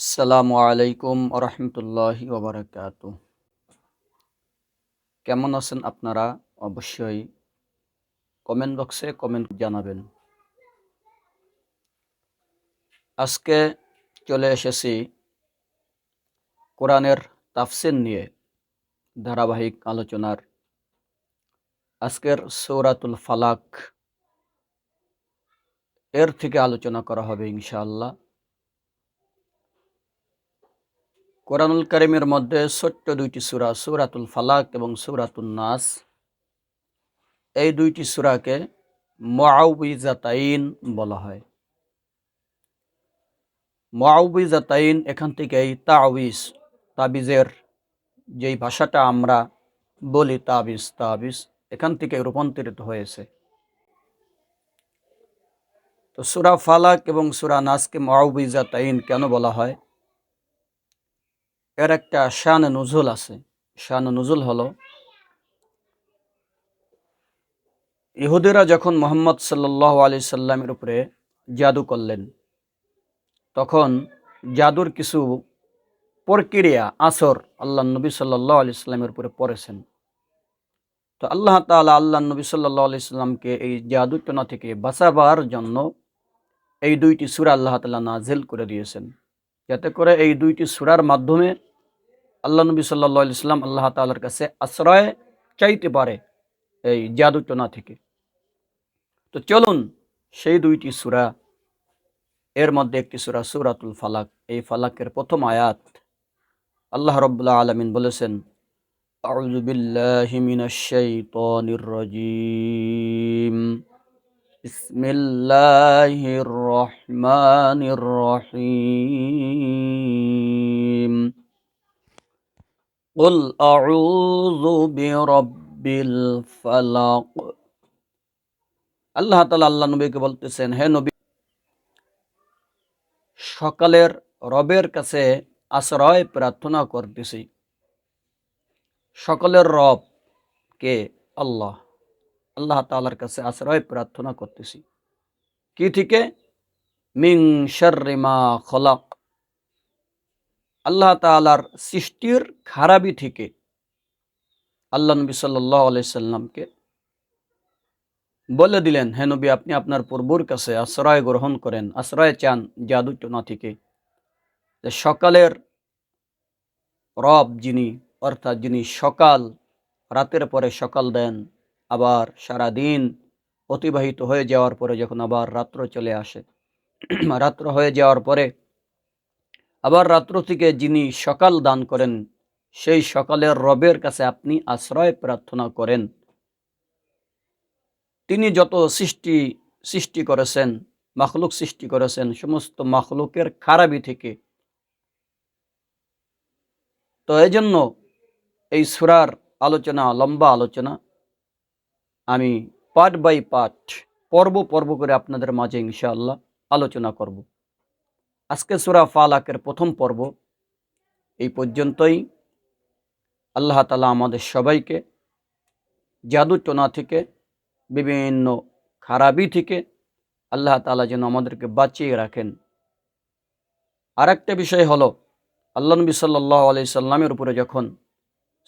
আসসালামু আলাইকুম রহমতুল্লাহি ওবরাকাত কেমন আছেন আপনারা? অবশ্যই কমেন্ট বক্সে কমেন্ট জানাবেন। আজকে চলে এসেছি কোরআনের তাফসির নিয়ে ধারাবাহিক আলোচনার। আজকের সৌরাতুল ফালাক, এর থেকে আলোচনা করা হবে ইনশাআল্লাহ। কোরআনুল করিমের মধ্যে ছোট্ট দুইটি সুরা, সুরাতুল ফালাক এবং সুরাতুল নাস। এই দুইটি সুরাকে মাউবিজাতাইন বলা হয়। মাউবিজাতাইন এখান থেকে এই তাওয়িজ তাবিজের যেই ভাষাটা আমরা বলি তাবিজ তাবিজ, এখান থেকে রূপান্তরিত হয়েছে। তো সুরা ফালাক এবং সুরা নাসকে মাউবিজাতাইন কেন বলা হয়? এর একটা শান নজুল আছে। শান নজুল হলো ইহুদিরা যখন মোহাম্মদ সাল্লাহ আলি সাল্লামের উপরে জাদু করলেন, তখন জাদুর কিছু প্রক্রিয়া, আসর আল্লাহ নবী সাল্লাহ আলি সাল্লামের উপরে পড়েছেন। তো আল্লাহ তালা আল্লাহ নবী সাল্লাহ আলি সাল্লামকে এই জাদুটনা থেকে বাঁচাবার জন্য এই দুইটি সুরা আল্লাহ তালা নাজেল করে দিয়েছেন। যাতে করে এই দুইটি সুরার মাধ্যমে আল্লাহ নবী সাল্লা ইসলাম আল্লাহ তালার কাছে আশ্রয় চাইতে পারে এই জাদুটনা থেকে তো চলুন সেই দুইটি সুরা এর মধ্যে একটি সুরা সুরাতুল ফালাক এই ফালাকের প্রথম আয়াত আল্লাহ রব্বুল্লাহ আলমিন বলেছেন أعوذ بالله من الشيطان الرجيم بسم الله الرحمن الرحيم قل أعوذ برب الفلق আল্লাহ তালা আল্লাহ নবীকে বলতেছেন হে নবী সকালের রবের কাছে আশ্রয় প্রার্থনা করতেছি সকলের রব কে আল্লাহ আল্লাহ তালার কাছে আশ্রয় প্রার্থনা করতেছি কি থেকে মিং শর্রিমা খলাক আল্লাহ তালার সৃষ্টির খারাপি থেকে আল্লাহ নবী সাল্লাহ আলাইসাল্লামকে বলে দিলেন, হে নবী, আপনি আপনার পূর্বর কাছে আশ্রয় গ্রহণ করেন, আশ্রয় চান জাদুটনা থেকে। যে সকালের রব যিনি, অর্থাৎ যিনি সকাল, রাতের পরে সকাল দেন, আবার সারা দিন অতিবাহিত হয়ে যাওয়ার পরে যখন আবার রাত্র চলে আসে, রাত্র হয়ে যাওয়ার পরে আবার রাত্র থেকে যিনি সকাল দান করেন, সেই সকালের রবের কাছে আপনি আশ্রয় প্রার্থনা করেন। তিনি যত সৃষ্টি সৃষ্টি করেছেন, মাখলুক সৃষ্টি করেছেন, সমস্ত মাখলুকের খারাপি থেকে। তো এই জন্য এই সুরার আলোচনা, লম্বা আলোচনা আমি পার্ট বাই পার্ট পর্ব পর্ব করে আপনাদের মাঝে ইনশাআল্লাহ আলোচনা করব। আজকে সুরা ফালাকের প্রথম পর্ব। এই পর্যন্তই। আল্লাহ তালা আমাদের সবাইকে জাদুটনা থেকে, বিভিন্ন খারাপি থেকে আল্লাহ তালা যেন আমাদেরকে বাঁচিয়ে রাখেন। আর একটা বিষয় হলো, আল্লাহ নবী সাল্লাহ আলি সাল্লামের উপরে যখন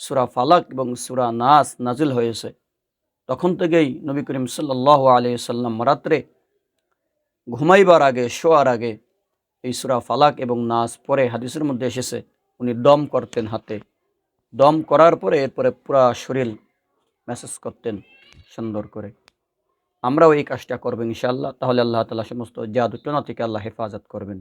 সুরা ফালাক এবং সুরা নাস নাজিল হয়েছে, তখন থেকেই নবী করিম সাল্লাহ আলি সাল্লাম রাত্রে ঘুমাইবার আগে, শোয়ার আগে এই সুরা ফালাক এবং নাস পরে হাদিসের মধ্যে এসেছে, উনি দম করতেন হাতে। দম করার পরে এরপরে পুরা শরীর মেসেজ করতেন সুন্দর করে। আমরাও এই কাজটা করব ইনশাল্লাহ তাহলে আল্লাহ তালা সমস্ত জাদুটনা থেকে আল্লাহ হেফাজত করবেন।